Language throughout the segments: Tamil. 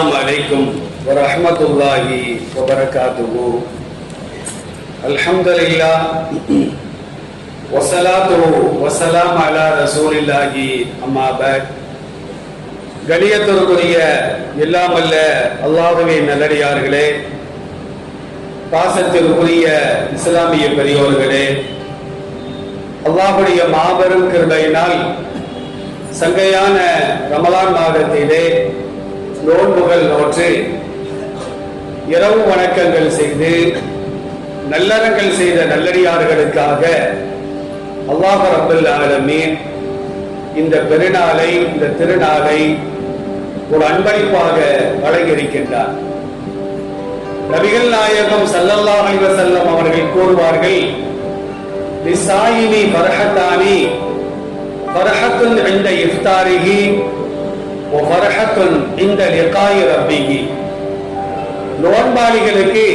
السلام عليكم ورحمة الله وبركاته الحمد لله والصلاة والسلام على رسول الله أما بعد கணியத்திற்குரிய எல்லாம் அல்ல அல்லாஹுவே நல்லடியார்களே பாசத்திற்குரிய இஸ்லாமிய பெரியோர்களே அல்லாஹுடைய மாபெரும் கிருபையினால் சங்கையான ரமலான் மாதத்திலே நோன்புகள் நோற்று இரவு வணக்கங்கள் செய்து நல்லறங்கள் செய்த நல்லடியார்களுக்காக அல்லாஹ் ரபுல் ஆலமீன் இந்த பெருநாளை இந்த திருநாளை ஒரு அன்பளிப்பாக வழங்கியிருக்கின்றார். நபிகள் நாயகம் ஸல்லல்லாஹு செல்லம் வஸல்லம் அவர்கள் கூறுவார்கள் விசாயினி ஃபர்ஹத்தானி ஃபர்ஹத்துன் இந்த இஃப்தாரிகி வ இந்த லிகாய் ரப்பிஹி நோன்பாளிகளுக்கு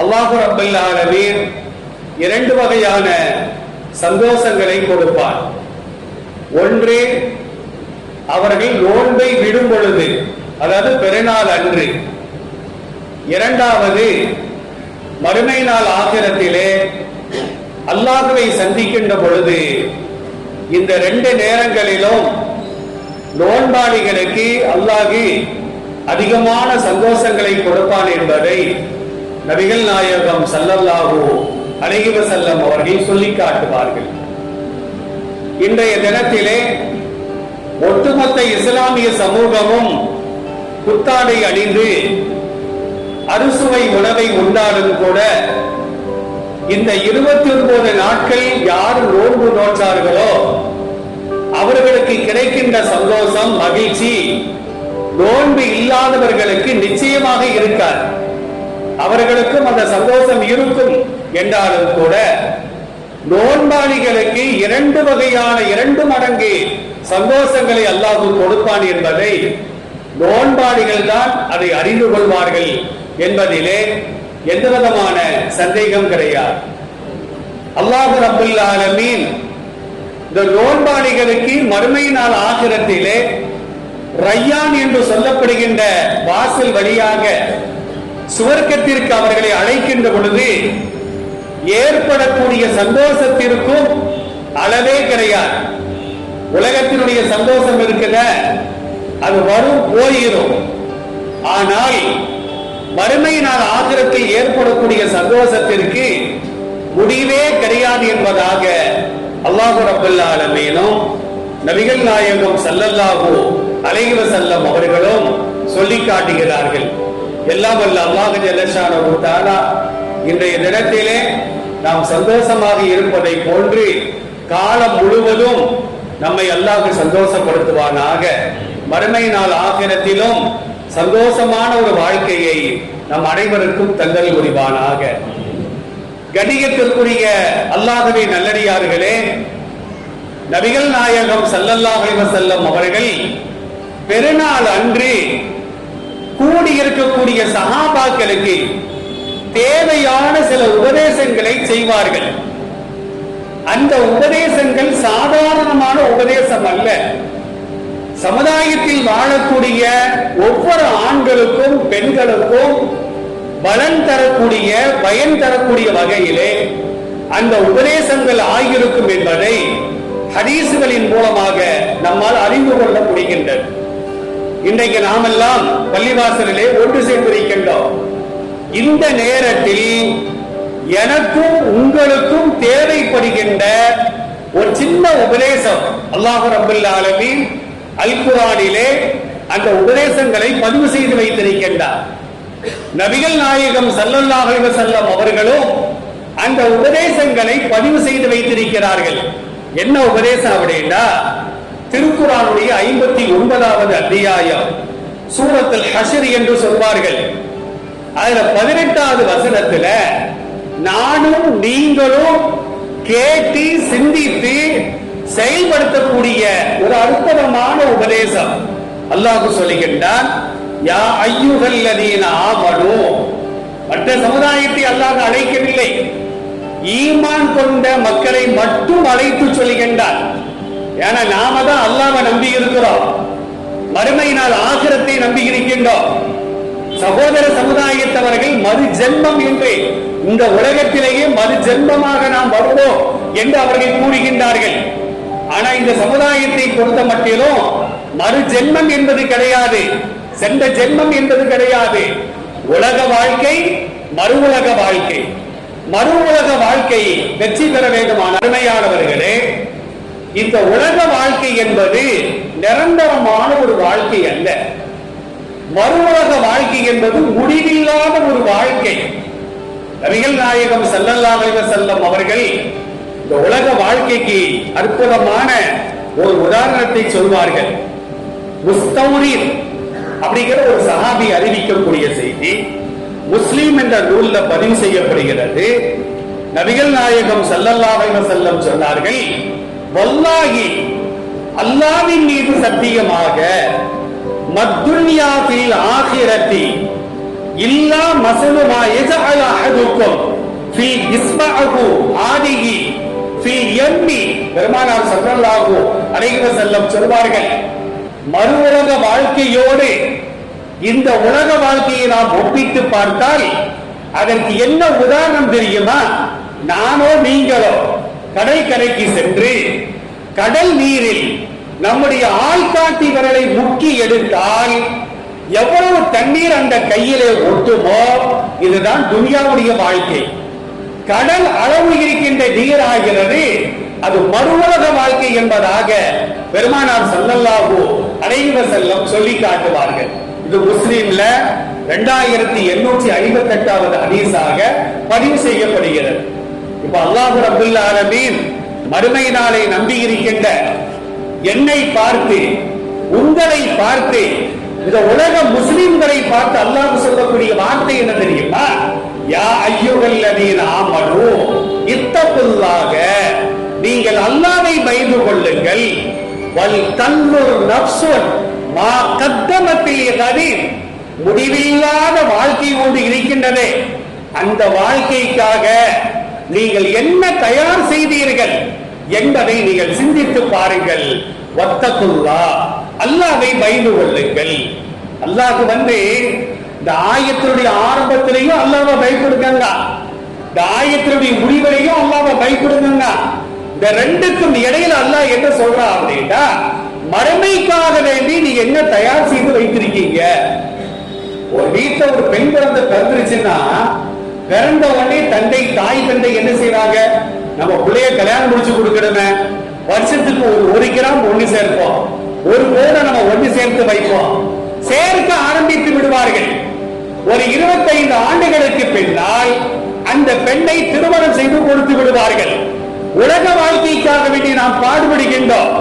அல்லாஹு ரப்பல் ஆலமீன் இரண்டு வகையான சந்தோஷங்களை கொடுப்பார். ஒன்று அவர்கள் நோன்பை விடும் பொழுது அதாவது பெருநாள் அன்று. இரண்டாவது மறுமை நாள் ஆகிரத்திலே அல்லாஹுவை சந்திக்கின்ற பொழுது இந்த ரெண்டு நேரங்களிலும் நோன்பாளிகளுக்கு அல்லாஹி அதிகமான சந்தோஷங்களை கொடுப்பான் என்பதை நபிகள் நாயகம் சல்லல்லாஹோ அழகிவ செல்லம் அவர்கள் சொல்லி காட்டுவார்கள். இன்றைய தினத்திலே ஒட்டுமொத்த இஸ்லாமிய சமூகமும் புத்தாடை அணிந்து அறுசுவை உணவை உண்டாலும் கூட இந்த இருபத்தி ஒன்பது நாட்கள் யார் நோன்பு நோற்றார்களோ அவர்களுக்கு கிடைக்கின்ற சந்தோஷம் மகிழ்ச்சி நோன்பு இல்லாதவர்களுக்கு நிச்சயமாக இருக்காது. அவர்களுக்கும் அந்த சந்தோஷம் இருக்கும். என்றாலும் கூட நோன்பாளிகளுக்கு இரண்டு வகையான இரண்டு மடங்கு சந்தோஷங்களை அல்லாஹ் கொடுப்பான் என்பதை நோன்பாளிகள் தான் அதை அறிந்து கொள்வார்கள் என்பதிலே எந்த விதமான சந்தேகம் கிடையாது. அல்லாஹு ரபுல் ஆலமீன் இந்த நோன்பாளிகளுக்கு மறுமை நாள் ஆகிரத்திலே ரையான் என்று சொல்லப்படுகின்ற வாசல் வழியாக சுவர்க்கத்திற்கு அவர்களை அழைக்கின்ற பொழுது ஏற்படக்கூடிய சந்தோஷத்திற்கும் அளவே கிடையாது. உலகத்தினுடைய சந்தோஷம் இருக்குல்ல அது வரும் போயிரும். ஆனால் மறுமை நாள் ஆகிரத்தில் ஏற்படக்கூடிய சந்தோஷத்திற்கு முடிவே கிடையாது என்பதாக அல்லாஹு ரபுல் நபிகள் நாயகம் சல்லல்லாஹு அலைவ செல்லம் அவர்களும் சொல்லி காட்டுகிறார்கள். எல்லாம் வல்ல அல்லாஹ் ஜல்லஷானஹு தஆலா இன்றைய தினத்திலே நாம் சந்தோஷமாக இருப்பதை போன்று காலம் முழுவதும் நம்மை அல்லாஹ் சந்தோஷப்படுத்துவானாக. மறுமை நாள் ஆகிரத்திலும் சந்தோஷமான ஒரு வாழ்க்கையை நம் அனைவருக்கும் தங்கள் புரிவானாக. கணியத்திற்குரிய அல்லாதவை நல்லடியார்களே நபிகள் நாயகம் சல்லல்லாஹு செல்லம் அவர்கள் பெருநாள் அன்று கூடியிருக்கக்கூடிய சகாபாக்களுக்கு தேவையான சில உபதேசங்களை செய்வார்கள். அந்த உபதேசங்கள் சாதாரணமான உபதேசம் அல்ல. சமுதாயத்தில் வாழக்கூடிய ஒவ்வொரு ஆண்களுக்கும் பெண்களுக்கும் பலன் தரக்கூடிய பயன் தரக்கூடிய வகையிலே அந்த உபதேசங்கள் ஆகியிருக்கும் என்பதை ஹதீசுகளின் மூலமாக நம்மால் அறிந்து கொள்ள முடிகின்றது. இன்றைக்கு நாமெல்லாம் பள்ளிவாசலிலே ஒன்று சேர்ந்திருக்கின்றோம். இந்த நேரத்தில் எனக்கும் உங்களுக்கும் தேவைப்படுகின்ற ஒரு சின்ன உபதேசம் அல்லாஹு ரபுல் ஆலமீன் அந்த உபதேசங்களை பதிவு செய்து வைத்திருக்கின்றார். நபிகள் நாயகம் சல்லல்லாஹு அலைஹி அவர்களும் அந்த உபதேசங்களை பதிவு செய்து வைத்திருக்கிறார்கள். என்ன உபதேசம் அப்படின்னா திருக்குறானுடைய ஐம்பத்தி ஒன்பதாவது அத்தியாயம் சூரத்தில் ஹஷர் என்று சொல்வார்கள். அதுல பதினெட்டாவது வசனத்துல நானும் நீங்களும் கேட்டு சிந்தித்து செயல்படுத்தக்கூடிய ஒரு அற்புதமான உபதேசம். அல்லாஹு சொல்லுகின்றான் யா ஐயுகல்லதீன ஆமனு மற்ற சமுதாயத்தை அல்லாஹ் அழைக்கவில்லை ஈமான் கொண்ட மக்களை மட்டும் அழைத்து சொல்கின்றார் ஏன்னா நாம தான் அல்லாவை நம்பி இருக்கிறோம் மறுமை நாள் ஆகிரத்தை நம்பி இருக்கின்றோம் சகோதர சமுதாயத்தவர்கள் மறு ஜென்மம் என்று இந்த உலகத்திலேயே மறு ஜென்மமாக நாம் வருவோம் என்று அவர்கள் கூறுகின்றார்கள் ஆனா இந்த சமுதாயத்தை பொறுத்த மட்டிலும் மறு ஜென்மம் என்பது கிடையாது சென்ற ஜென்மம் என்பது கிடையாது. உலக வாழ்க்கை மறு உலக வாழ்க்கை. மறு உலக வாழ்க்கையை வெற்றி பெற வேண்டுமான அருமையானவர்களே இந்த உலக வாழ்க்கை என்பது நிரந்தரமான ஒரு வாழ்க்கை அல்ல. மறு உலக வாழ்க்கை என்பது முடிவில்லாத ஒரு வாழ்க்கை. நபிகள் நாயகம் செல்லல்லாமல் அலைஹி அவர்கள் இந்த உலக வாழ்க்கைக்கு அற்புதமான ஒரு உதாரணத்தை சொல்வார்கள். முஸ்தௌரீர் அப்படிங்கிற ஒரு சஹாபி அறிவிக்கக்கூடிய செய்தி முஸ்லீம் என்ற நூல்ல பதிவு செய்யப்படுகிறது. நபிகள் நாயகம் ஸல்லல்லாஹு செல்லம் சொன்னார்கள் வல்லாஹி அல்லாவின் மீது சத்தியமாக மத்துன்யாவில் ஆகிரத்தி இல்லா மசலு மா யஜஅல அஹதுக்கும் ஃபி இஸ்மஅஹு ஆதிஹி ஃபி யம்மி. பெருமானார் ஸல்லல்லாஹு அலைஹி வஸல்லம் சொல்வார்கள் மறு உலக வாழ்க்கையோடு இந்த உலக வாழ்க்கையை நாம் ஒப்பிட்டு பார்த்தால் அதற்கு என்ன உதாரணம் தெரியுமா? நானோ நீங்களோ கடை கரைக்கு சென்று கடல் நீரில் நம்முடைய ஆள்காட்டி விரலை முக்கி எடுத்தால் எவ்வளவு தண்ணீர் அந்த கையிலே ஒட்டுமோ இதுதான் துனியாவுடைய வாழ்க்கை. கடல் அளவு இருக்கின்ற நீர் ஆகிறது அது மறுவுலக வாழ்க்கை என்பதாக பெருமானார் சொல்லல்லாகும் அனைவர் செல்லம் சொல்லி காட்டுவார்கள். இது முஸ்லீம்ல இரண்டாயிரத்தி எண்ணூற்றி ஐம்பத்தி எட்டாவது ஹதீஸாக பதிவு செய்யப்படுகிறது. இப்ப அல்லாஹு அப்துல் ஆலமீன் மறுமை நாளை நம்பி இருக்கின்ற என்னை பார்த்து உங்களை பார்த்து இந்த உலக முஸ்லிம்களை பார்த்து அல்லாஹ் சொல்லக்கூடிய வார்த்தை என்ன தெரியுமா? யா ஐயுகல்லதீன் ஆமனு இத்தப்புல்லாக நீங்கள் அல்லாவை பயந்து கொள்ளுங்கள். மா கத்தமத்தில் முடிவில்லாத வாழ்க்கை ஒன்று இருக்கின்றதே. அந்த வாழ்க்கைக்காக நீங்கள் என்ன தயார் செய்தீர்கள் என்பதை நீங்கள் சிந்தித்து பாருங்கள். வத்தகுல்லா. அல்லாவை பயந்து கொள்ளுங்கள். அல்லாஹ் வந்து இந்த ஆயத்தினுடைய ஆரம்பத்திலையும் அல்லாவை பயப்படுங்க இந்த ஆயத்தினுடைய முடிவிலையும் அல்லாவை பயப்படுங்க இந்த ரெண்டுக்கும் இடையில அல்ல என்ன சொல்றா அப்படின்னா மறுமைக்காக வேண்டி நீங்க என்ன தயார் செய்து வைத்திருக்கீங்க? ஒரு வீட்டுல ஒரு பெண் குழந்தை பிறந்துருச்சுன்னா பிறந்த உடனே தந்தை தாய் தந்தை என்ன செய்றாங்க நம்ம பிள்ளைய கல்யாணம் முடிச்சு கொடுக்கணுமே. வருஷத்துக்கு ஒரு ஒரு கிராம் ஒண்ணு சேர்ப்போம். ஒரு கோடை நம்ம ஒண்ணு சேர்த்து வைப்போம். சேர்க்க ஆரம்பித்து விடுவார்கள். ஒரு இருபத்தைந்து ஆண்டுகளுக்கு பின்னால் அந்த பெண்ணை திருமணம் செய்து கொடுத்து விடுவார்கள். உலக வாழ்க்கைக்காக வேண்டி நாம் பாடுபடுகின்றோம்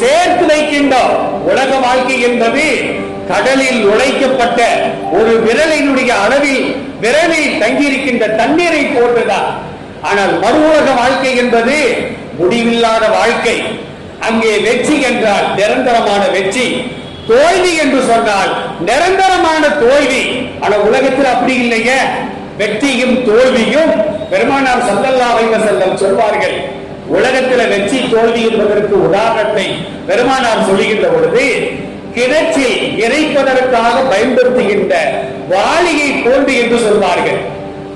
சேர்த்து வைக்கின்றோம். உலக வாழ்க்கை என்பது கடலில் உழைக்கப்பட்ட ஒரு விரலினுடைய அளவில் விரலில் தங்கியிருக்கின்ற தண்ணீரை போன்றுதான். ஆனால் மறு உலக வாழ்க்கை என்பது முடிவில்லாத வாழ்க்கை. அங்கே வெற்றி என்றால் நிரந்தரமான வெற்றி. தோல்வி என்று சொன்னால் நிரந்தரமான தோல்வி. ஆனா உலகத்தில் அப்படி இல்லையே. வெற்றியும் தோல்வியும் பெருமானார் சல்லல்லா அலைஹி செல்லம் சொல்வார்கள். உலகத்துல வெற்றி தோல்வி என்பதற்கு உதாரணத்தை பெருமானார் சொல்லுகின்ற பொழுது கிணற்றில் இறைப்பதற்காக பயன்படுத்துகின்ற வாளியை போன்று என்று சொல்வார்கள்.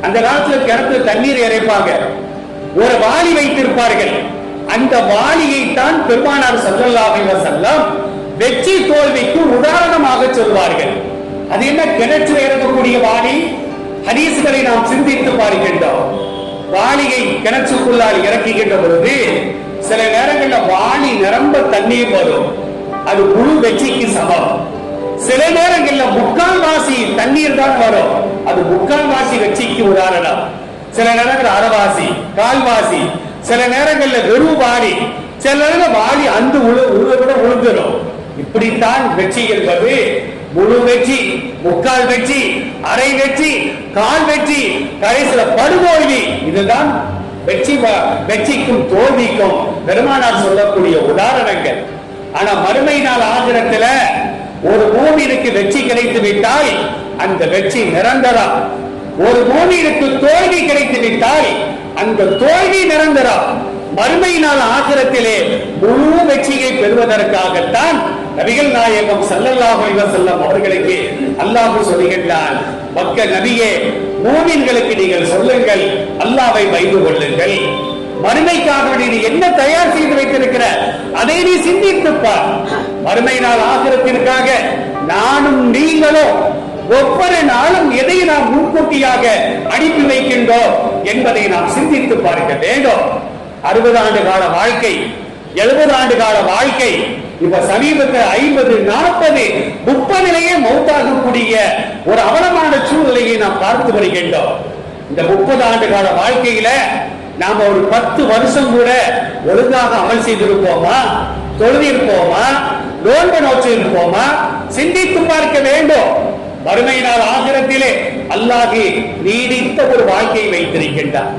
அந்த காலத்துல கிணத்துல தண்ணீர் இறைப்பாங்க. ஒரு வாளி வைத்திருப்பார்கள். அந்த வாளியை தான் பெருமானார் சல்லல்லாஹி வசல்லம் வெற்றி தோல்விக்கு உதாரணமாக சொல்வார்கள். அது என்ன? கிணற்றில் இறங்கக்கூடிய வாளி? ஹதீஸ்களை நாம் சிந்தித்து பார்க்கின்றோம். வாளியை கிணற்றுக்குள்ளால் இறக்குகின்ற பொழுது சில நேரங்களில் வாளி நிரம்ப தண்ணீர் வரும். அது முழு வெற்றிக்கு சமம். சில நேரங்கள்ல முக்கால் வாசி தண்ணீர் தான் வரும். அது முக்கால் வாசி வெற்றிக்கு உதாரணம். சில நேரங்கள் அறவாசி கால்வாசி சில நேரங்கள்ல வெறும் வாளி. சில நேரங்கள் வாளி அந்த உழு உழுத உழுந்துடும். இப்படித்தான் வெற்றி என்பது முழு வெற்றி முக்கால் வெற்றி அரை வெற்றி கால் வெற்றி கடைசியில படுதோல்வி இதுதான் வெற்றி வ- வெற்றிக்கும் தோல்விக்கும் பெருமானார் சொல்லக்கூடிய உதாரணங்கள். ஆனா மறுமை நாள் ஆகிரத்துல ஒரு பூமியிற்கு வெற்றி கிடைத்து விட்டால் அந்த வெற்றி நிரந்தரம் ஒரு பூமியிற்கு தோல்வி கிடைத்து விட்டால் அந்த தோல்வி நிரந்தரம் மறுமை நாள் ஆகிரத்திலே முழு வெற்றியை பெறுவதற்காகத்தான் நபிகள் நாயகம் சல்லல்லாஹு செல்லம் அவர்களுக்கு அல்லாஹு சொல்லுகின்றார் மக்க நபியே மூமின்களுக்கு நீங்கள் சொல்லுங்கள் அல்லாவை வைந்து கொள்ளுங்கள். மறுமைக்காக நீ என்ன தயார் செய்து வைத்திருக்கிற? அதை நீ சிந்தித்துப்பார் மறுமை நாள் ஆகிரத்திற்காக நானும் நீங்களும் ஒவ்வொரு நாளும் எதை நாம் முன்கூட்டியாக அனுப்பி வைக்கின்றோம் என்பதை நாம் சிந்தித்து பார்க்க வேண்டும். அறுபது ஆண்டு கால வாழ்க்கை எழுபது ஆண்டு கால வாழ்க்கை இப்ப சமீபத்தில் ஐம்பது நாற்பது முப்பதிலேயே மௌத்தாகக்கூடிய ஒரு அவலமான சூழ்நிலையை நாம் பார்த்து வருகின்றோம். இந்த முப்பது ஆண்டு கால வாழ்க்கையில நாம ஒரு பத்து வருஷம் கூட ஒழுங்காக அமல் செய்திருப்போமா? தொழுதிருப்போமா? நோன்பு நோச்சு சிந்தித்து பார்க்க வேண்டும். வறுமையினால் ஆகிரத்திலே அல்லாஹி நீடித்த ஒரு வாழ்க்கையை வைத்திருக்கின்றார்.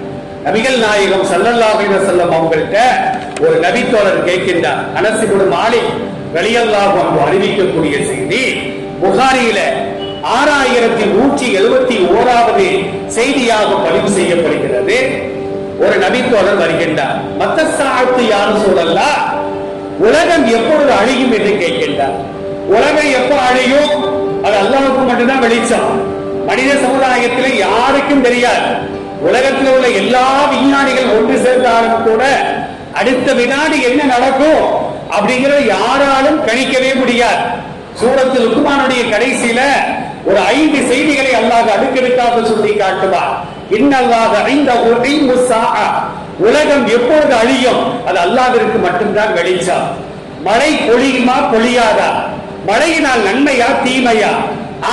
நபிகள் நாயகம் ஸல்லல்லாஹு செல்லம் அவங்கள்ட்ட ஒரு நபித்தோழர் கேட்கின்றார். அனஸ் மாலை மாலிக் ரலியல்லாஹு அறிவிக்கக்கூடிய செய்தி புகாரியில ஆறாயிரத்தி நூற்றி எழுபத்தி ஓராவது செய்தியாக பதிவு செய்யப்படுகிறது. ஒரு நபித்தோழர் வருகின்றார். மத்த சாத்து யாரும் சொல்லலா உலகம் எப்பொழுது அழியும் என்று கேட்கின்றார். உலகம் எப்ப அழியும்? அது அல்லாவுக்கு மட்டும்தான் வெளிச்சம். மனித சமுதாயத்தில் யாருக்கும் தெரியாது. உலகத்தில் உள்ள எல்லா விஞ்ஞானிகள் ஒன்று சேர்ந்தாலும் கூட அடுத்த வினாடி என்ன நடக்கும் அப்படிங்கிறத யாராலும் கணிக்கவே முடியாது. சூரத்தில் லுக்குமானுடைய கடைசியில ஒரு ஐந்து செய்திகளை அல்லாஹ் அடுக்கடுக்காக சொல்லி காட்டுவார் இன்னல்லாக ஐந்த உலகம் எப்பொழுது அழியும்? அது அல்லாஹ்விற்கு மட்டும்தான் வெளிச்சம். மழை பொழியுமா பொழியாதா? மழையினால் நன்மையா தீமையா?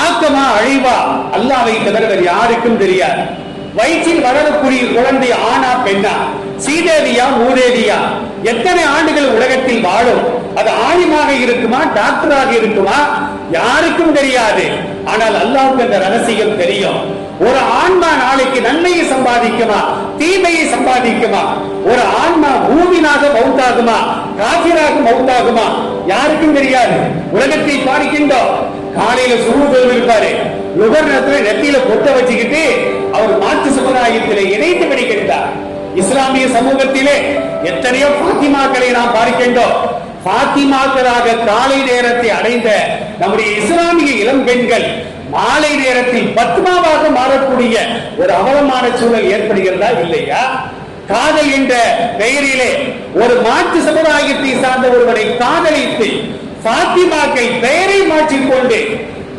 ஆக்கமா அழிவா? அல்லாவை தவிர யாருக்கும் தெரியாது. வயிற்றில் வளரக்கூடிய குழந்தை ஆனா பெண்ணா? சீதேவியா மூதேவியா? எத்தனை ஆண்டுகள் உலகத்தில் வாழும்? அது ஆணிமாக இருக்குமா டாக்டராக இருக்குமா? யாருக்கும் தெரியாது. ஆனால் அல்லாவுக்கு அந்த ரகசியம் தெரியும். ஒரு ஆன்மா நாளைக்கு நன்மையை சம்பாதிக்குமா தீமையை சம்பாதிக்குமா? ஒரு ஆன்மா பூமினாக மவுத்தாகுமா காஃபிராக மவுத்தாகுமா? யாருக்கும் தெரியாது. உலகத்தை பார்க்கின்றோம் காலையில சுருவு இருப்பாரு நுகர்ணத்துல நெத்தியில பொட்ட வச்சுக்கிட்டு அவர் மாற்று சமுதாயத்திலே இணைத்து விடுகின்றார் இஸ்லாமிய சமூகத்திலே எத்தனையோ பாத்திமாக்களை நாம் பார்க்கின்றோம். பாத்திமாக்களாக காலை நேரத்தை அடைந்த நம்முடைய இஸ்லாமிய இளம் பெண்கள் மாலை நேரத்தில் பத்மாவாக மாறக்கூடிய ஒரு அவலமான சூழல் ஏற்படுகிறதா இல்லையா? காதல் என்ற பெயரிலே ஒரு மாற்று சமுதாயத்தை சார்ந்த ஒருவரை காதலித்து பாத்திமாக்கள் பெயரை மாற்றிக்கொண்டு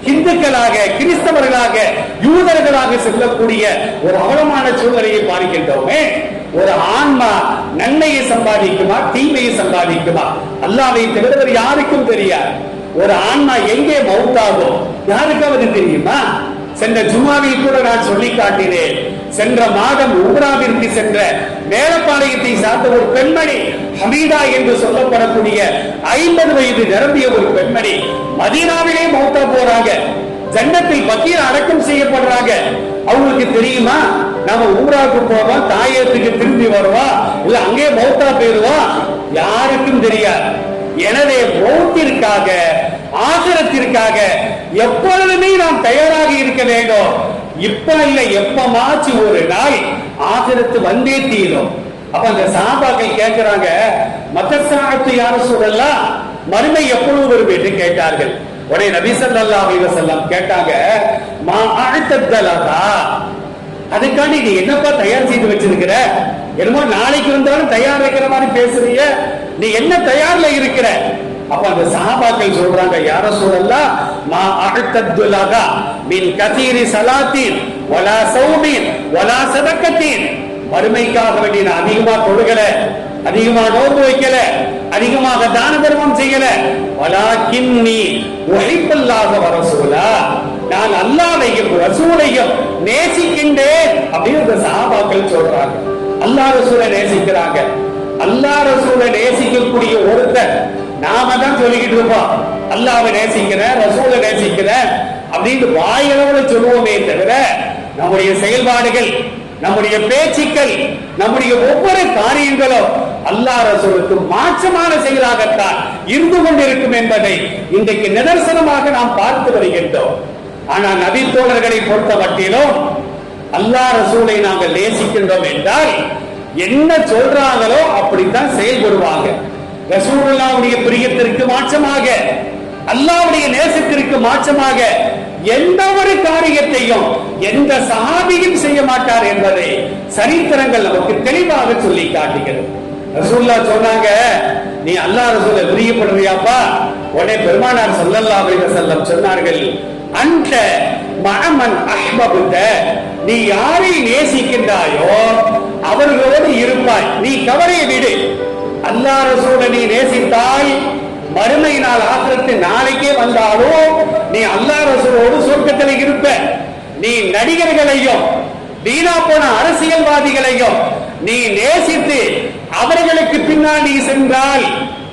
இந்துக்களாக கிறிஸ்தவர்களாக யூதர்களாக செல்லக்கூடிய ஒரு அவலமான சூழ்நிலையை பார்க்கின்றோமே. ஒரு ஆன்மா நன்மையை சம்பாதிக்குமா தீமையை சம்பாதிக்குமா? அல்லாவை தவிர யாருக்கும் தெரியாது. ஒரு ஆன்மா எங்கே மவுத்தாகும் யாருக்காவது தெரியுமா? சென்ற ஜும்மாவில் கூட நான் சொல்லி காட்டினேன். சென்ற மாதம் உம்ராவிற்கு சென்ற மேலப்பாளையத்தை சார்ந்த ஒரு பெண்மணி ஹமீதா என்று சொல்லப்படக்கூடிய ஐம்பது வயது நிரம்பிய ஒரு பெண்மணி மதீனாவிலே மௌத்தா போறாங்க. ஜன்னத்தை பக்கீர் அடக்கம் செய்யப்படுறாங்க. அவங்களுக்கு தெரியுமா? நாம ஊராவுக்கு போவோம் தாயத்துக்கு திரும்பி வருவா? இல்ல அங்கே மௌத்தா போயிடுவா? யாருக்கும் தெரியாது. எனவே மௌத்திற்காக ஆசிரத்திற்காக எப்பொழுதுமே நாம் தயாராக இருக்க வேண்டும். இப்ப இல்ல எப்பமாச்சு ஒரு நாள் ஆசிரத்து வந்தே தீரும். அப்ப அந்த சாபாக்கள் கேட்கிறாங்க மத்த சாத்து யாரும் சொல்லலாம் மறுமை எப்பொழுது வரும் என்று கேட்டார்கள். உடனே நபி சல்லா அலைஹி வஸல்லம் கேட்டாங்க மா அழுத்தலாதா அதுக்காண்டி நீ என்னப்பா தயார் செய்து வச்சிருக்கிற? என்னமோ நாளைக்கு வந்தாலும் தயார் இருக்கிற மாதிரி பேசுறீங்க நீ என்ன தயார்ல இருக்கிற? அப்ப அந்த சஹாபாக்கள் சொல்றாங்க யார சூழல்லா மா அழுத்தத்துலகா மின் கதீரி சலாத்தீன் ஒலா சௌமீன் ஒலா சதக்கத்தீன். வறுமைக்காக வேண்டி நான் அதிகமா தொழுகல அதிகமா நோன்பு வைக்கல அதிகமாக தான தர்மம் செய்யல. வலாக்கின்னி உழைப்பல்லாக வரசூலா நான் அல்லாவையும் ரசூலையும் நேசிக்கின்றேன் அப்படின்னு இந்த சஹாபாக்கள் சொல்றாங்க. அல்லாஹ் ரசூலை நேசிக்கிறாங்க. அல்லாஹ் ரசூலை நேசிக்கக்கூடிய ஒருத்தர் நாம தான் சொல்லிக்கிட்டு இருப்போம் அல்லாவை நேசிக்கிறேன் ரசூலை நேசிக்கிறேன் அப்படின்னு வாயளவுல சொல்லுவோமே தவிர நம்முடைய செயல்பாடுகள் நம்முடைய பேச்சுக்கள் நம்முடைய ஒவ்வொரு காரியங்களும் அல்லாஹ் ரசூலுக்கு மாற்றமான செயலாகத்தான் இருந்து கொண்டிருக்கும் என்பதை இன்றைக்கு நிதர்சனமாக நாம் பார்த்து வருகின்றோம். ஆனால் நபி தோழர்களை பொறுத்த மட்டிலும் அல்லாஹ் ரசூலை நாங்கள் நேசிக்கின்றோம் என்றால் என்ன சொல்றாங்களோ அப்படித்தான் செயல்படுவாங்க. ரசூலுல்லாவுடைய பிரியத்திற்கு மாற்றமாக அல்லாவுடைய நேசத்திற்கு மாற்றமாக எந்த ஒரு காரியத்தையும் எந்த சஹாபியும் செய்ய மாட்டார் என்பதை சரித்திரங்கள் நமக்கு தெளிவாக சொல்லி காட்டுகிறது. ரசூல்லா சொன்னாங்க நீ அல்லாஹ் ரசூலை பிரியப்படுறியாப்பா உடனே பெருமானார் சல்லல்லா அலைஹி வஸல்லம் சொன்னார்கள் அந்த மஅமன் அஹ்பபுத நீ யாரை நேசிக்கின்றாயோ அவர்களோடு இருப்பாய். நீ கவலையை விடு. அல்லாஹ் நீ நேசித்தால் மறுமை நாள் ஆசிரத்து நாளைக்கே வந்தாலும் நீ அல்லாஹ் ரசூலோடு சொர்க்கத்தில் இருப்ப. நீ நடிகர்களையும் வீணா போன அரசியல்வாதிகளையும் நீ நேசித்து அவர்களுக்கு பின்னாடி நீ சென்றால்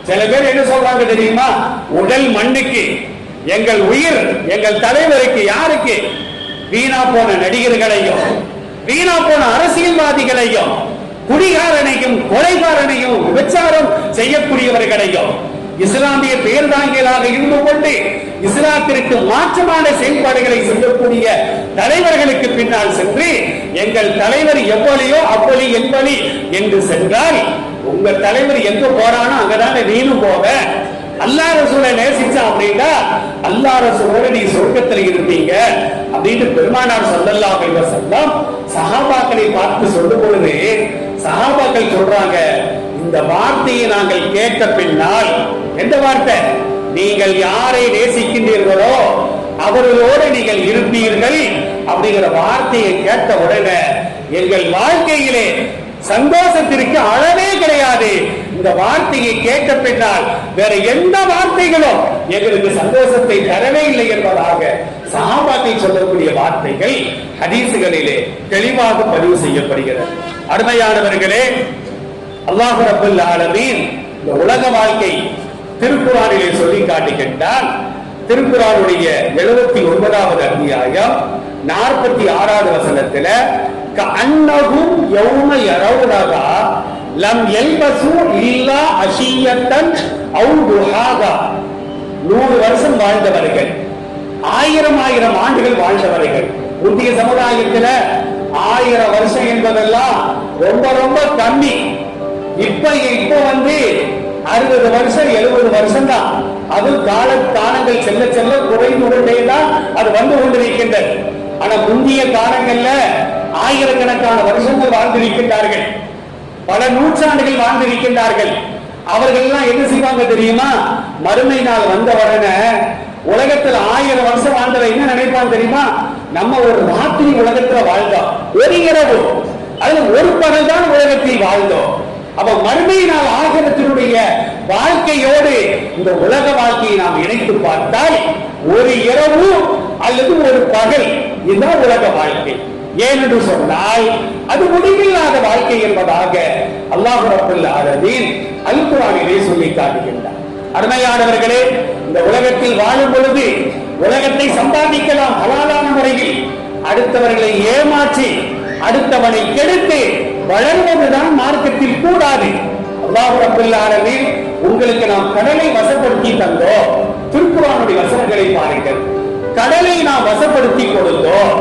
சில பேர் என்ன சொல்றாங்க தெரியுமா? உடல் மண்ணுக்கு எங்கள் உயிர் எங்கள் தலைவருக்கு யாருக்கு? வீணா போன நடிகர்களையும் வீணா போன அரசியல்வாதிகளையும் குடிகாரனையும் கொலைகாரனையும் விபச்சாரம் செய்யக்கூடியவர்களையும் இஸ்லாமிய பேர்தாங்கிகளாக இருந்து கொண்டு இஸ்லாத்திற்கு மாற்றமான செயல்பாடுகளை செய்யக்கூடிய தலைவர்களுக்கு பின்னால் சென்று எங்கள் தலைவர் எவ்வளியோ அவ்வளி என்பலி என்று சென்றால் உங்க தலைவர் எங்க போறானோ அங்கதானே நீனும் போவ. அல்லா ரசூலை நேசிச்சா அப்படின்னா அல்லா ரசூலோட நீ சொர்க்கத்துல இருந்தீங்க அப்படின்னு பெருமானார் சொல்லலாம் அலைஹி வஸல்லம் சகாபாக்களை பார்த்து சொல்லும் பொழுது சகாபாக்கள் சொல்றாங்க இந்த வார்த்தையை நாங்கள் கேட்ட பின்னால் எந்த வார்த்தை? நீங்கள் யாரை நேசிக்கின்றீர்களோ அவர்களோடு நீங்கள் இருப்பீர்கள் அப்படிங்கிற வார்த்தையை கேட்ட உடனே எங்கள் வாழ்க்கையிலே சந்தோஷத்திற்கு அளவே கிடையாது. இந்த வார்த்தையை கேட்ட பின்னால் வேற எந்த வார்த்தைகளும் எங்களுக்கு சந்தோஷத்தை தரவே இல்லை என்பதாக சஹாபாத்தை சொல்லக்கூடிய வார்த்தைகள் ஹதீசுகளிலே தெளிவாக பதிவு செய்யப்படுகிறது. அருமையானவர்களே அல்லாஹ் ரபுல் ஆலமீன் இந்த உலக வாழ்க்கை திருக்குறானிலே சொல்லி காட்டுகின்றால் திருக்குறானுடைய எழுபத்தி ஒன்பதாவது அத்தியாயம் நாற்பத்தி ஆறாவது வசனத்துல அன்னகும் யௌம யரவுனகா லம் எல்பசு இல்லா அஷியத்தன் அவு நூறு வருஷம் வாழ்ந்தவர்கள். ஆயிரம் ஆயிரம் ஆண்டுகள் வாழ்ந்தவர்கள் புதிய சமுதாயத்துல ஆயிரம் வருஷம் என்பதெல்லாம் ரொம்ப ரொம்ப கம்மி. இப்ப இப்ப வந்து அறுபது வருஷம் எழுபது வருஷம் தான் அது கால காலங்கள் செல்ல செல்ல குறைந்து கொண்டே தான் அது வந்து கொண்டிருக்கின்றது. ஆனா முந்தைய காலங்கள்ல ஆயிரக்கணக்கான வருஷங்கள் வாழ்ந்திருக்கின்றார்கள். பல நூற்றாண்டுகள் வாழ்ந்திருக்கின்றார்கள். அவர்கள் எல்லாம் என்ன செய்வாங்க தெரியுமா? மறுமை நாள் வந்த உலகத்துல ஆயிரம் வருஷம் வாழ்ந்தவன் என்ன நினைப்பான் தெரியுமா? நம்ம ஒரு ராத்திரி உலகத்துல வாழ்ந்தோம். ஒரு இரவு. அது ஒரு பகல் தான் உலகத்தில் வாழ்ந்தோம். அப்ப மறுமை நாள் ஆகிரத்தினுடைய வாழ்க்கையோடு இந்த உலக வாழ்க்கையை நாம் இணைத்து பார்த்தால் ஒரு இரவு அல்லது ஒரு பகல் இதுதான் உலக வாழ்க்கை. ஏனென்று சொன்னால் அது முடிவில்லாத வாழ்க்கை என்பதாக அல்லாஹ் ரபுல் ஆலமீன் அல் சொல்லி காட்டுகின்றார் அருமையானவர்களே இந்த உலகத்தில் வாழும் பொழுது உலகத்தை சம்பாதிக்கலாம் ஹலாலான முறையில் அடுத்தவர்களை ஏமாற்றி அடுத்தவனை கெடுத்து வளர்வதுதான் மார்க்கத்தில் கூடாது. அல்லாஹ் ரபுல் உங்களுக்கு நாம் கடலை வசப்படுத்தி தந்தோம். திருக்குறானுடைய வசனங்களை பாருங்கள். கடலை நாம் வசப்படுத்தி கொடுத்தோம்.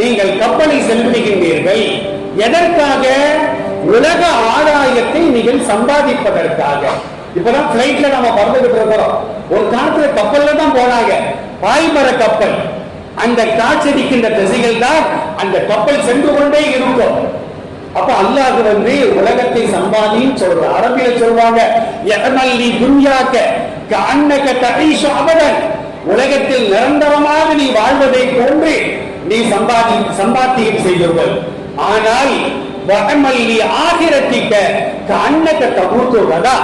நீங்கள் கப்பலை செலுத்துகின்றீர்கள் எதற்காக? உலக ஆதாயத்தை நீங்கள் சம்பாதிப்பதற்காக. இப்பதான் பிளைட்ல நம்ம பறந்துகிட்டு இருக்கிறோம் ஒரு காலத்துல கப்பல்ல தான் போனாங்க. பாய்மர கப்பல். அந்த காட்சடிக்கின்ற திசைகள் தான் அந்த கப்பல் சென்று கொண்டே இருக்கும். அப்ப அல்லாஹ் வந்து உலகத்தை சம்பாதின்னு சொல்ற அரபியில சொல்வாங்க எதனல்லி நீ துன்யாக்க கண்ணக தகீஷு அபதன். உலகத்தில் நிரந்தரமாக நீ வாழ்வதை போன்று நீ சம்பாதி சம்பாத்தியம் செய்தவர்கள் ஆனால் வகமல் நீ ஆகிரத்திக்க கண்ணத்தை தகுத்துவதா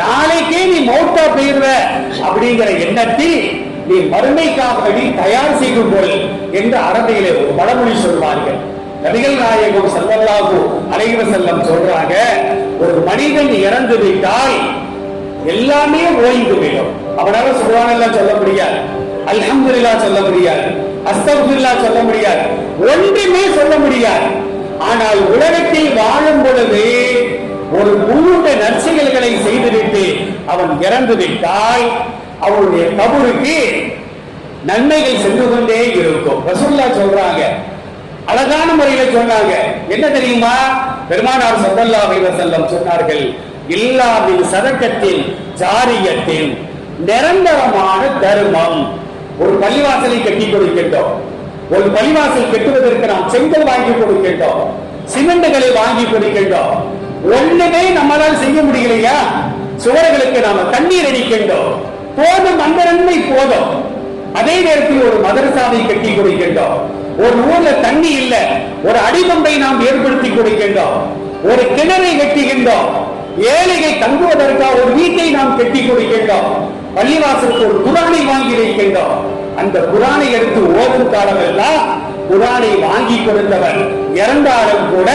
நாளைக்கே நீ மௌத்தா போயிருவ. அப்படிங்கிற எண்ணத்தில் நீ மறுமைக்காக நீ தயார் செய்யும் கொள் என்று அரபியிலே ஒரு பழமொழி சொல்வார்கள். நபிகள் நாயகம் சல்லல்லாஹு அலைஹி வஸல்லம் சொல்றாங்க ஒரு மனிதன் இறந்து விட்டால் எல்லாமே ஓய்ந்து விடும். அவனால சுபானல்லா சொல்ல முடியாது. அல்ஹம்துலில்லாஹ் சொல்ல முடியாது. அஸ்தக்ஃபிருல்லாஹ் சொல்ல முடியாது. ஒன்றுமே சொல்ல முடியாது. ஆனால் உலகத்தில் வாழும் பொழுது ஒரு மூன்று நற்செயல்களை செய்துவிட்டு அவன் இறந்து விட்டால் அவனுடைய கபருக்கு நன்மைகள் சென்று கொண்டே இருக்கும். ரசூல்லா சொல்றாங்க. அழகான முறையில சொன்னாங்க என்ன தெரியுமா? பெருமானார் ஸல்லல்லாஹு செல்லம் சொன்னார்கள் இல்லாவின் சதக்கத்தில் ஜாரியத்தில் நிரந்தரமான தர்மம். ஒரு பள்ளிவாசலை கட்டி கொடுக்கின்றோம். ஒரு பள்ளிவாசல் கட்டுவதற்கு நாம் செங்கல் வாங்கி கொடுக்கின்றோம். சிமெண்டுகளை வாங்கி கொடுக்கின்றோம். ஒண்ணுமே நம்மளால் செய்ய முடியலையா சுவர்களுக்கு நாம தண்ணீர் அடிக்கின்றோம். போதும் அந்த நன்மை போதும். அதே நேரத்தில் ஒரு மதரசாவை கட்டி கொடுக்கின்றோம். ஒரு ஊர்ல தண்ணி இல்ல. ஒரு அடிபம்பை நாம் ஏற்படுத்தி கொடுக்கின்றோம். ஒரு கிணறை கட்டுகின்றோம் ஏழைகள் தங்குவதற்காக ஒரு வீட்டை நாம் கட்டி கொடுக்கின்றோம். பள்ளிவாசலுக்கு ஒரு குரானை வாங்கி வைக்கின்றோம். அந்த குரானை எடுத்து ஓதும் காலமெல்லாம் குரானை வாங்கி கொடுத்தவர் இறந்தாலும் கூட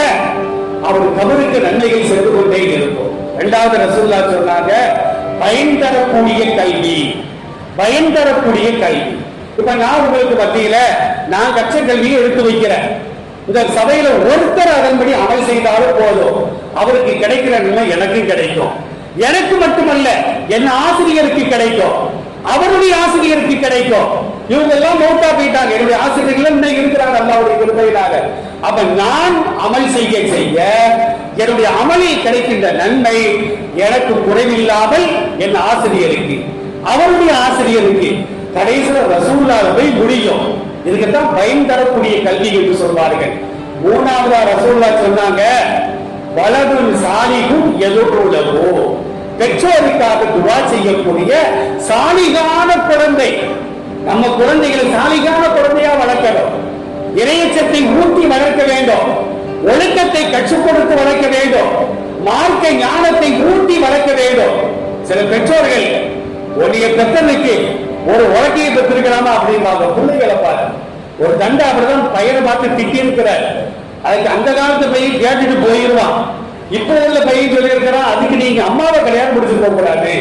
அவர் கபருக்கு நன்மைகள் சென்று கொண்டே இருக்கும். இரண்டாவது ரசூல்லா சொன்னாங்க பயன் தரக்கூடிய கல்வி பயன் தரக்கூடிய கல்வி. இப்ப நான் உங்களுக்கு மத்தியில நான் கற்ற கல்வியை எடுத்து வைக்கிறேன். இந்த சபையில ஒருத்தர் அதன்படி அமல் செய்தாலும் போதும். அவருக்கு கிடைக்கிற நிலை எனக்கும் கிடைக்கும். எனக்கு மட்டுமல்ல என் ஆசிரியருக்கு கிடைக்கும். அவருடைய ஆசிரியருக்கு வெற்றி கிடைக்கும். இவங்க எல்லாம் மௌத்தா போயிட்டாங்க. என்னுடைய ஆசிரியர்கள் இன்னும் இருக்கிறாங்க. அல்லாவுடைய கிருபையிலாக அப்ப நான் அமல் செய்ய செய்ய என்னுடைய அமலில் கிடைக்கின்ற நன்மை எனக்கு குறைவில்லாமல் என் ஆசிரியருக்கு அவருடைய ஆசிரியருக்கு கடைசியில் ரசூல்லாவை போய் முடியும். இதுக்குத்தான் பயன் தரக்கூடிய கல்வி என்று சொல்வார்கள். மூணாவதா ரசூல்லா சொன்னாங்க வலதும் சாலிகும் எதிர்கொள்ளவோ பெற்றோருக்காக துவா செய்யக்கூடிய சாலிகான குழந்தை. நம்ம குழந்தைகளை சாலிகான குழந்தையா வளர்க்கணும். இறையச்சத்தை ஊட்டி வளர்க்க வேண்டும். ஒழுக்கத்தை கற்றுக் கொடுத்து வளர்க்க வேண்டும். மார்க்க ஞானத்தை ஊட்டி வளர்க்க வேண்டும். சில பெற்றோர்கள் உன்னைய பெற்றனுக்கு ஒரு உலகையை பெற்றிருக்கலாமா? அப்படிம்பாங்க பிள்ளைகளை பாரு ஒரு தண்டை அப்படிதான் பையனை பார்த்து திட்டி இருக்கிறார் அதுக்கு அந்த காலத்து பையன் கேட்டுட்டு போயிருவான். இப்போ உள்ள பையன் சொல்லி இருக்கிறான் அதுக்கு நீங்க அம்மாவை கல்யாணம் முடிச்சிருக்க கூடாது.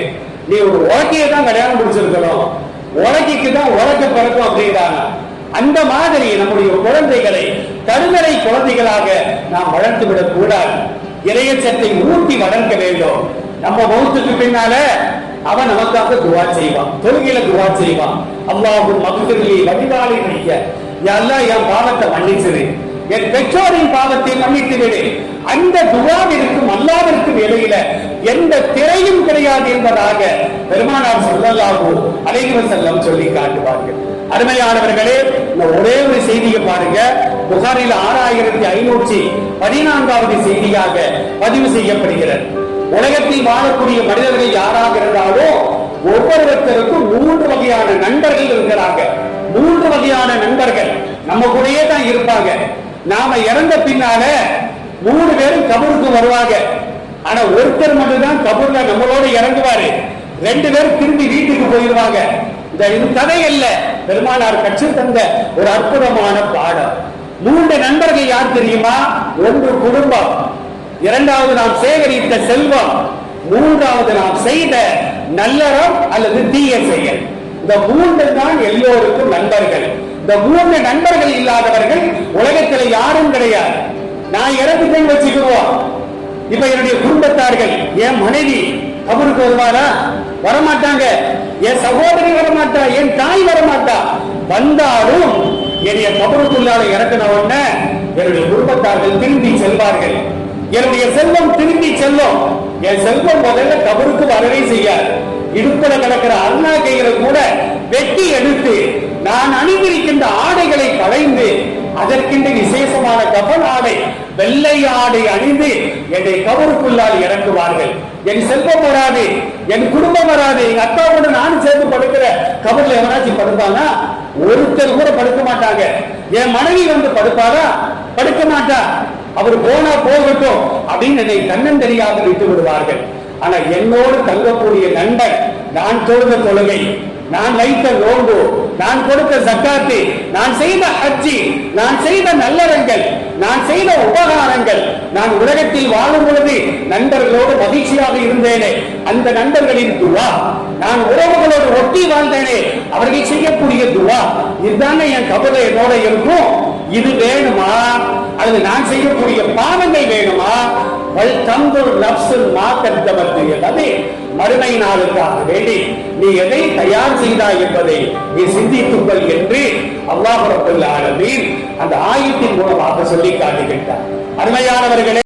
நீ ஒரு உலக்கையை தான் கல்யாணம் முடிச்சிருக்கணும். உலகைக்கு தான் உலக்க பிறக்கும் அப்படிங்கிறாங்க. அந்த மாதிரி நம்முடைய குழந்தைகளை கருவறை குழந்தைகளாக நாம் வளர்த்து விடக் கூடாது இறையச்சத்தை ஊட்டி வளர்க்க வேண்டும். நம்ம மௌத்துக்கு பின்னால அவன் நமக்காக துவா செய்வான். தொழுகையில துவா செய்வான். அல்லாஹும் மகுதிரிலே வடிவாளி வைக்க எல்லாம் என் பாவத்தை மன்னிச்சிரு. என் பெற்றோரின் பாவத்தை மன்னித்து விடு. அந்த துவாவிற்கும் அல்லாவிற்கும் இடையில எந்த திரையும் கிடையாது என்பதாக பெருமானார் சொல்லல்லாஹு அலைஹி செல்லம் சொல்லி காட்டுவார்கள். அருமையானவர்களே இந்த ஒரே ஒரு செய்தியை பாருங்க. புகாரில் ஆறாயிரத்தி ஐநூற்றி பதினான்காவது செய்தியாக பதிவு செய்யப்படுகிறது. உலகத்தில் வாழக்கூடிய மனிதர்கள் யாராக இருந்தாலும் ஒவ்வொருத்தருக்கும் மூன்று வகையான நண்பர்கள் இருக்கிறாங்க. மூன்று வகையான நண்பர்கள் நம்ம கூடயே தான் இருப்பாங்க. நாம இறந்த பின்னால மூணு பேரும் கபருக்கு வருவாங்க. ஆனா ஒருத்தர் மட்டும்தான் கபூர்ல நம்மளோட இறங்குவாரு. ரெண்டு பேரும் திரும்பி வீட்டுக்கு போயிருவாங்க. இந்த இது கதை அல்ல. பெருமானார் கற்று தந்த ஒரு அற்புதமான பாடம் மூன்று நண்பர்கள் யார் தெரியுமா? ஒன்று குடும்பம். இரண்டாவது நாம் சேகரித்த செல்வம். மூன்றாவது நாம் செய்த நல்லறம் அல்லது தீய செயல். இந்த மூன்று தான் எல்லோருக்கும் நண்பர்கள். இந்த மூன்று நண்பர்கள் இல்லாதவர்கள் உலகத்தில் கிடையாது. நான் இறந்துட்டேன்னு வச்சுக்குவோம் இப்ப என்னுடைய குடும்பத்தார்கள் என் மனைவி கபருக்கு வருவாரா? வரமாட்டாங்க. என் சகோதரி வரமாட்டா என் தாய் வரமாட்டா. வந்தாலும் என்னைய கபருக்குள்ளால இறக்கின உடனே என்னுடைய குடும்பத்தார்கள் திரும்பி செல்வார்கள். என்னுடைய செல்வம் திரும்பி செல்லும். என் செல்வம் முதல்ல கபருக்கு வரவே செய்யாது. இடுப்புல கிடக்கிற அருணா கைகளை கூட வெட்டி எடுத்து நான் அணிந்திருக்கின்ற ஆடைகளை களைந்து அதற்கென்று விசேஷமான கபல் ஆடை வெள்ளை ஆடை அணிந்து என்னை கவருக்குள்ளால் இறங்குவார்கள். என் செல்வம் வராது என் குடும்பம் வராது எங்க அத்தாவோட நானும் சேர்ந்து படுக்கிற கபர்ல எவராச்சும் படுப்பானா? ஒருத்தர் கூட படுக்க மாட்டாங்க. என் மனைவி வந்து படுப்பாரா படுக்க மாட்டா. அவர் போனா போகட்டும் அப்படின்னு என்னை தன்னந்தனியாக விட்டு விடுவார்கள். ஆனா என்னோடு தங்கக்கூடிய நண்பன் நான் தொழுத தொழுகை நான் வைத்த நோன்பு நான் கொடுத்த சக்காத்து நான் செய்த ஹஜ்ஜி நான் செய்த நல்லறங்கள் நான் செய்த உபகாரங்கள் நான் உலகத்தில் வாழும் பொழுது நண்பர்களோடு மகிழ்ச்சியாக இருந்தேனே அந்த நண்பர்களின் துவா. நான் உறவுகளோடு ஒட்டி வாழ்ந்தேனே அவர்கள் செய்யக்கூடிய துவா. இதுதானே என் கபலை என்னோட இருக்கும்? இது வேணுமா? அல்லது நான் செய்யக்கூடிய பாவங்கள் வேணுமா? வல் நப்சு நப்சுல் மாத்தமத்து அது மறுமை நாளுக்காக வேண்டி நீ எதை தயார் செய்தாய் என்பதை நீ சிந்தித்துக்கள் என்று அல்லாஹ் ஆலமீன் அந்த ஆயத்தின் மூலமாக சொல்லி காட்டுகின்றார். அருமையானவர்களே